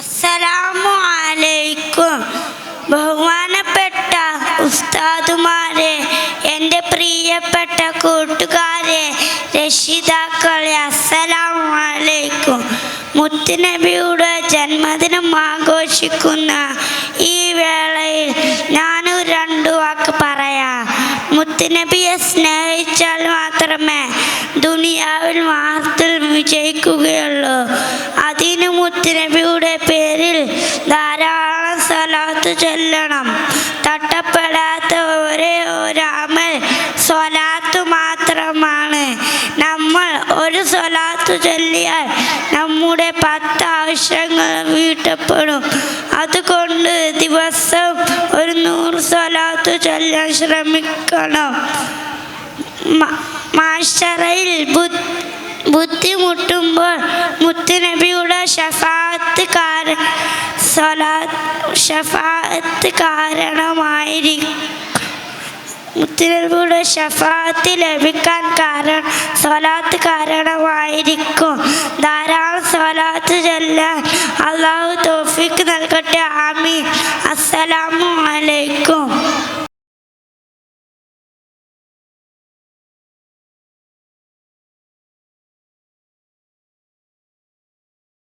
അസ്സലാമു അലൈക്കും. ബഹുമാനപ്പെട്ട ഉസ്താദുമാരെ എന്റെ പ്രിയപ്പെട്ട കൂട്ടുകാരെ രക്ഷിതാക്കളെ അസ്സലാമു അലൈക്കും. മുത്തുനബിയുടെ ജന്മദിനം ആഘോഷിക്കുന്ന ഈ വേളയിൽ ഞാനും രണ്ടു വാക്ക് പറയാം. മുത്തുനബിയെ സ്നേഹിച്ചാൽ മാത്രമേ ദുനിയാവിൽ വാർത്തൽ വിജയിക്കുകയുള്ളൂ. അതിന് മുത്തുനബിയുടെ പേരിൽ ധാരാളം സ്വലാത്ത് ചൊല്ലണം. തട്ടപ്പെടാത്ത ഒരേ ഒരാമൽ സ്വലാത്ത് മാത്രമാണ്. നമ്മൾ ഒരു സ്വലാത്ത് ചൊല്ലിയാൽ നമ്മുടെ പത്ത് ആവശ്യങ്ങൾ വീട്ടപ്പെടും. അതുകൊണ്ട് ദിവസം ഒരു നൂറ് സ്വലാത്ത് ചൊല്ലാൻ ശ്രമിക്കണം. മാഷറയിൽ ബുദ്ധ ബുദ്ധിമുട്ടുമ്പോൾ മുത്തുനബിയുടെ ഷഫാത്ത് കാരണമായിരിക്കും. മുത്തുനബിയുടെ ഷഫാത്ത് ലഭിക്കാൻ കാരണം സ്വലാത്ത് കാരണമായിരിക്കും. ധാരാളം സ്വലാത്ത് ചെല്ലാൻ അള്ളാഹു തോഫിക്ക് നൽകട്ടെ. ആമീൻ. അസ്സലാമു അലൈക്കും.